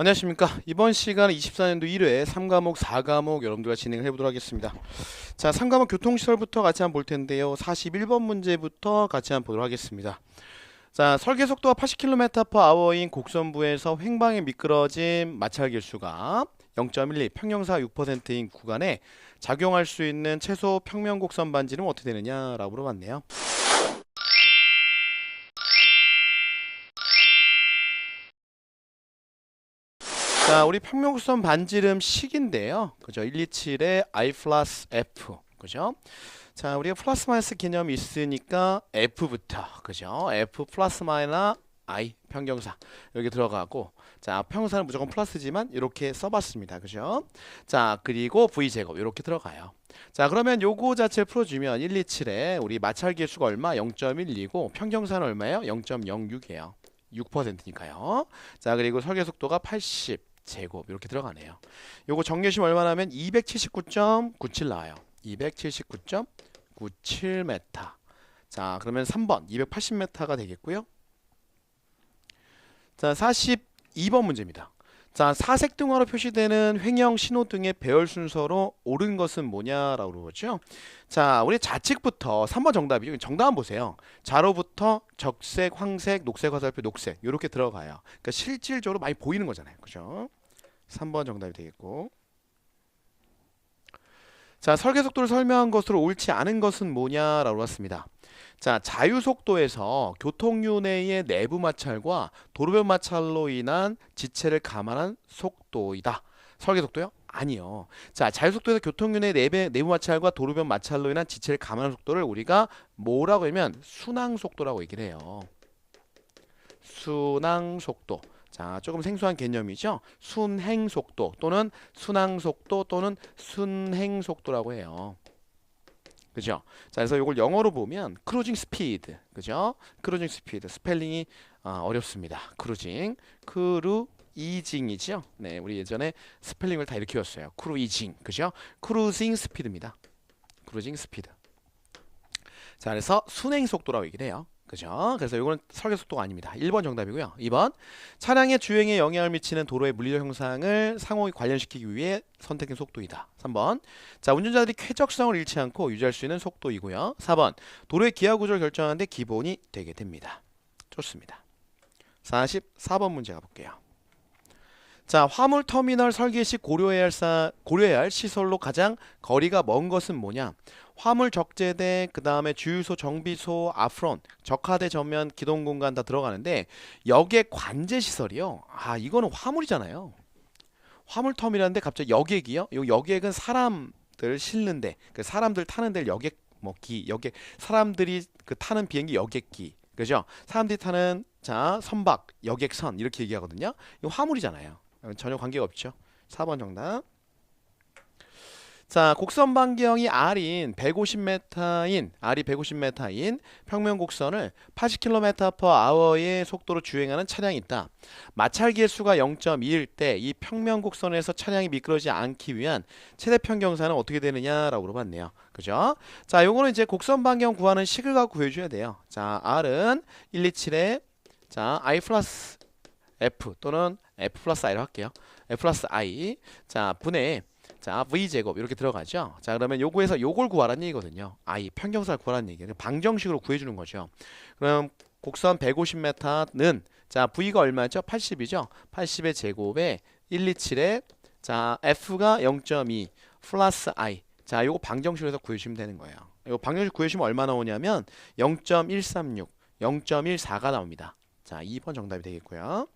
안녕하십니까. 이번 시간은 24년도 1회 3과목, 4과목 여러분들과 진행을 해보도록 하겠습니다. 자, 3과목 교통시설부터 같이 한번 볼 텐데요. 41번 문제부터 같이 한번 보도록 하겠습니다. 자, 설계 속도가 80km/h인 곡선부에서 횡방에 미끄러진 마찰 길수가 0.12 평형사 6%인 구간에 작용할 수 있는 최소 평면 곡선 반지는 어떻게 되느냐라고 물어봤네요. 자, 우리 평면곡선 반지름 식인데요. 그죠? 127의 I 플러스 F. 그죠? 자, 우리가 플러스 마이너스 개념이 있으니까 F부터. 그죠? F 플러스 마이너 I 평경사. 여기 들어가고 자, 평사는 무조건 플러스지만 이렇게 써봤습니다. 그죠? 자, 그리고 V 제곱 이렇게 들어가요. 자, 그러면 요거 자체를 풀어주면 127에 우리 마찰 계수가 얼마? 0.12고 평경사는 얼마예요? 0.06이에요. 6%니까요. 자, 그리고 설계 속도가 80 제곱 이렇게 들어가네요. 요거 정렬심 얼마나 하면 279.97 나와요. 279.97m. 자, 그러면 3번 280m가 되겠고요. 자, 42번 문제입니다. 자, 사색 등화로 표시되는 횡형 신호등의 배열 순서로 옳은 것은 뭐냐라고 그러죠. 자, 우리 좌측부터 3번 정답이죠. 정답 한번 보세요. 좌로부터 적색, 황색, 녹색, 화살표, 녹색 이렇게 들어가요. 그러니까 실질적으로 많이 보이는 거잖아요. 그죠? 3번 정답이 되겠고. 자, 설계 속도를 설명한 것으로 옳지 않은 것은 뭐냐라고 했습니다. 자, 자유 속도에서 교통유 내의 내부 마찰과 도로변 마찰로 인한 지체를 감안한 속도이다. 설계 속도요? 아니요. 자, 자유 속도에서 교통유 내 내배, 내부 마찰과 도로변 마찰로 인한 지체를 감안한 속도를 우리가 뭐라고 하면 순항 속도라고 얘기를 해요. 순항 속도. 자, 조금 생소한 개념이죠. 순행 속도 또는 순항 속도 또는 순행 속도라고 해요. 그죠? 자, 그래서 이걸 영어로 보면 크루징 스피드. 그죠? 크루징 스피드. 스펠링이 아, 어렵습니다. 크루징. 크루 이징이죠. 네, 우리 예전에 스펠링을 다 이렇게 외웠어요. 크루이징. 그죠? 크루징 스피드입니다. 크루징 스피드. 자, 그래서 순행 속도라고 얘기를 해요. 그죠? 그래서 이거는 설계 속도가 아닙니다. 1번 정답이고요. 2번 차량의 주행에 영향을 미치는 도로의 물리적 형상을 상호 관련시키기 위해 선택된 속도이다. 3번 자 운전자들이 쾌적성을 잃지 않고 유지할 수 있는 속도이고요. 4번 도로의 기하 구조를 결정하는데 기본이 되게 됩니다. 좋습니다. 44번 문제 가볼게요. 자, 화물 터미널 설계 시 고려해야 할, 사, 고려해야 할 시설로 가장 거리가 먼 것은 뭐냐? 화물 적재대, 그 다음에 주유소, 정비소, 아프론, 적하대 전면, 기동 공간 다 들어가는데 여기에 관제 시설이요. 아, 이거는 화물이잖아요. 화물 터미널인데 갑자기 여객이요? 요 여객은 사람들 실는데, 그 사람들 타는 데를 여객 뭐기 여객 사람들이 그 타는 비행기 여객기. 그죠? 사람들이 타는 자, 선박, 여객선 이렇게 얘기하거든요. 이거 화물이잖아요. 전혀 관계가 없죠. 4번 정답. 자, 곡선 반경이 R인 150m인 R이 150m인 평면 곡선을 80km/h의 속도로 주행하는 차량이 있다. 마찰 계수가 0.2일 때 이 평면 곡선에서 차량이 미끄러지지 않기 위한 최대 평경사는 어떻게 되느냐라고 물어봤네요. 그죠? 자, 요거는 이제 곡선 반경 구하는 식을 갖고 구해줘야 돼요. 자, R은 127에 자, I 플러스 F 또는 F 플러스 I로 할게요. F 플러스 I. 자, 분의 자, V 제곱 이렇게 들어가죠. 자, 그러면 요거에서 요걸 구하라는 얘기거든요. I 평경사를 구하라는 얘기예요. 방정식으로 구해 주는 거죠. 그럼 곡선 150m는 자, V가 얼마죠? 80이죠. 80의 제곱에 127에 자, F가 0.2 플러스 I. 자, 요거 방정식으로 해서 구해 주시면 되는 거예요. 이거 방정식 구해 주시면 얼마 나오냐면 0.136, 0.14가 나옵니다. 자, 2번 정답이 되겠고요.